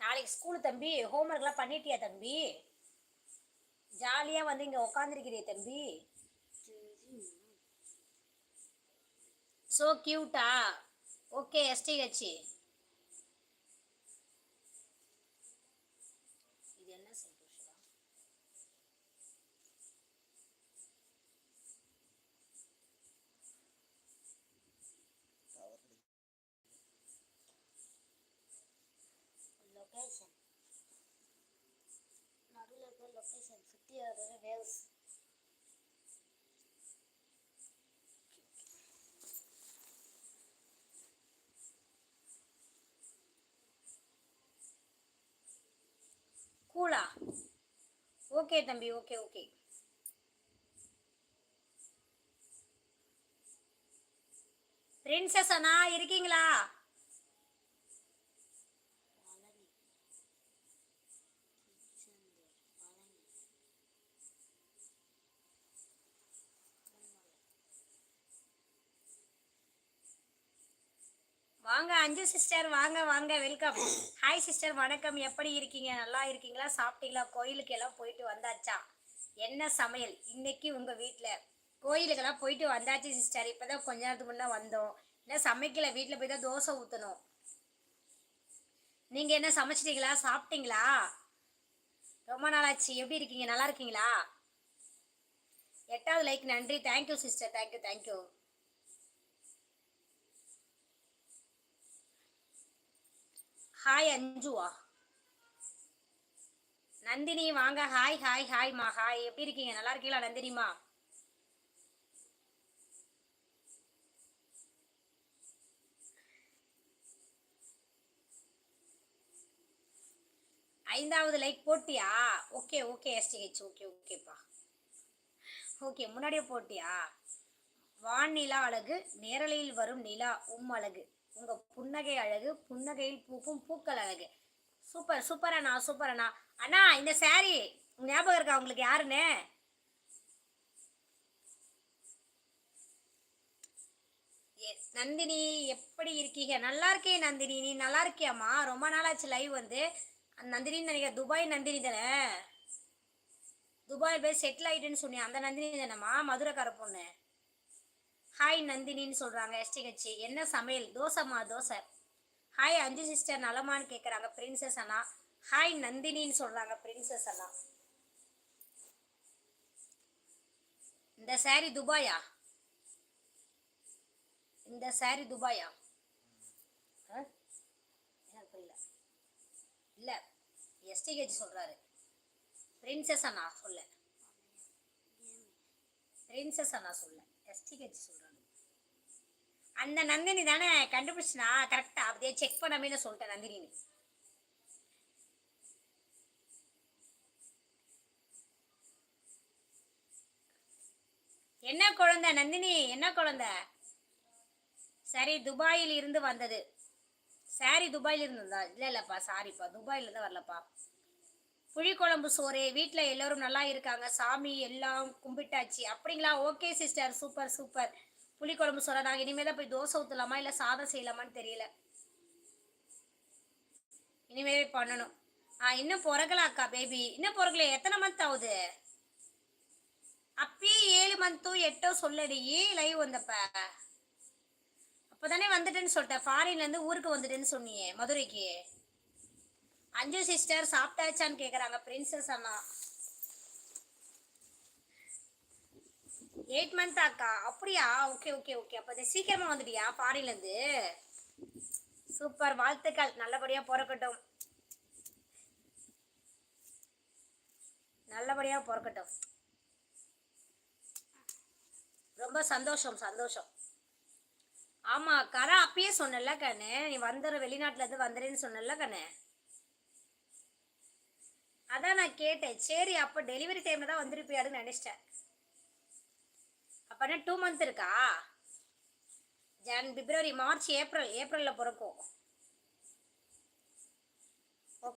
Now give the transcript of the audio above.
நாளைக்கு ஸ்கூலு தம்பி ஹோம்ஒர்க்லாம் பண்ணிட்டியா தம்பி? ஜாலியாக வந்து இங்கே உக்காந்துருக்கிறிய தம்பி. ஸோ கியூட்டா ஓகே எஸ்டிஹெச் லொகேஷன் சுற்றி வர கூலா ஓகே தம்பி ஓகே ஓகே பிரின்சஸ் அண்ணா இருக்கீங்களா? வாங்க அஞ்சு சிஸ்டர் வாங்க வாங்க வெல்கம் ஹாய் சிஸ்டர் வணக்கம். எப்படி இருக்கீங்க? நல்லா இருக்கீங்களா? சாப்பிட்டீங்களா? கோயிலுக்கு எல்லாம் போயிட்டு வந்தாச்சா? என்ன சமையல்? இன்னைக்கு உங்கள் வீட்டில் கோயிலுக்கெல்லாம் போயிட்டு வந்தாச்சு சிஸ்டர் இப்போ தான் கொஞ்ச நேரத்துக்கு முன்னே வந்தோம். என்ன சமைக்கல? வீட்டில் போய் தான் தோசை ஊற்றணும் நீங்கள் என்ன சமைச்சிட்டீங்களா? சாப்பிட்டீங்களா? ரொம்ப நாளாச்சு. எப்படி இருக்கீங்க? நல்லா இருக்கீங்களா? எட்டாவது லைக் நன்றி. Thank you sister thank you thank you hi அஞ்சுவா? Nandini வாங்க. ஹாய் ஹாய் ஹாய்மா ஹாய். எப்படி இருக்கீங்க? நல்லா இருக்கீங்களா நந்தினிமா ஐந்தாவது லைக் போட்டியா? ஓகே ஓகே எஸ்டிஹெச் ஓகே ஓகேப்பா. ஓகே முன்னாடியே போட்டியா? வான் நிலா அழகு நேரலையில் வரும் நிலா உம் அழகு. உங்க புன்னகை அழகு புன்னகையில் பூக்கும் பூக்கள் அழகு. சூப்பர் சூப்பர் அண்ணா சூப்பர் அண்ணா. அண்ணா இந்த சாரி ஞாபகம் இருக்கா உங்களுக்கு யாருன்னு? நந்தினி எப்படி இருக்கீங்க? நல்லா இருக்கே நந்தினி. நீ நல்லா இருக்கியாம்மா? ரொம்ப நாளாச்சு லைவ் வந்து. அந்த நந்தினின்னு நினைக்கிற துபாய் நந்தினி தானே? துபாய் போய் செட்டில் ஆகிட்டுன்னு சொன்னியா? அந்த நந்தினி தானேம்மா? மதுரைக்கார பொண்ணு. ஹாய் நந்தினின்னு சொல்கிறாங்க எஸ்டிஹெச் என்ன சமையல்? தோசைம்மா தோசை. ஹாய் அஞ்சு சிஸ்டர் நலமான்னு கேட்குறாங்க பிரின்சஸ் அண்ணா. ஹாய் நந்தினின்னு சொல்கிறாங்க பிரின்சஸ் அண்ணா. இந்த சாரி துபாயா? இந்த சாரி துபாயா? ஆ? புரியல. இல்லை எஸ்டிஹெச் சொல்கிறாரு பிரின்சஸ் அண்ணா சொல்ல. பிரின்சஸ் அண்ணா சொல்ல. எஸ்டிஹெச் சொல்கிறாங்க அந்த நந்தினி தானே கண்டுபிடிச்சினா கரெக்டாக அப்படியே செக் பண்ணாமே சொல்லிட்டேன் நந்தினின்னு. என்ன குழந்தை நந்தினி? என்ன குழந்தை? சரி துபாயில் இருந்து வந்தது. சாரி துபாயில் இருந்து வந்தா இல்லை இல்லைப்பா சாரிப்பா துபாயில இருந்து வரலப்பா. புளிக்குழம்பு சோறு வீட்டில் எல்லோரும் நல்லா இருக்காங்க சாமி எல்லாம் கும்பிட்டாச்சு. அப்படிங்களா? ஓகே சிஸ்டர் சூப்பர் சூப்பர் புளிக்குழம்பு சோற? நாங்கள் இனிமேல் தான் போய் தோசை ஊற்றலாமா இல்லை சாதம் செய்யலாமான்னு தெரியல. இனிமேல் பண்ணணும். ஆ இன்னும் பிறக்கல அக்கா பேபி இன்னும் பிறக்கல. எத்தனை மந்த் ஆகுது? அப்பயே ஏழு மந்த்தோ எட்டோ சொல்லடி. லைவ் வந்தப்ப? அப்பதானே வந்துட்டேன்னு சொல்லிட்டேன் ஃபாரின்லேருந்து ஊருக்கு வந்துட்டேன்னு சொன்னியே மதுரைக்கு. அஞ்சு சிஸ்டர் சாப்பிட்டாச்சான்னு கேக்குறாங்க பிரின்சஸ் அண்ணா எயிட் மந்த் அக்கா அப்படியா? ஓகே ஓகே ஓகே அப்போ சீக்கிரமாக சீக்கிரமா வந்துட்டியா? ஃபாரின்ல இருந்து. சூப்பர் வாழ்த்துக்கள். நல்லபடியா பிறக்கட்டும். நல்லபடியா பிறக்கட்டும். ரொம்ப சந்தோஷம் சந்தோஷம். ஆமா கரை அப்பயே சொன்னல கண்ணு. நீ வந்துடுற வெளிநாட்டுல இருந்து வந்துடுன்னு சொன்னல கண்ணு. அதான் நான் கேட்டேன். சரி அப்போ டெலிவரி டைமில் தான் வந்திருப்பியாடுன்னு நினச்சிட்டேன். அப்போனா டூ மந்த் இருக்கா? ஜன் பிப்ரவரி மார்ச் ஏப்ரல் ஏப்ரலில் பிறக்கும்.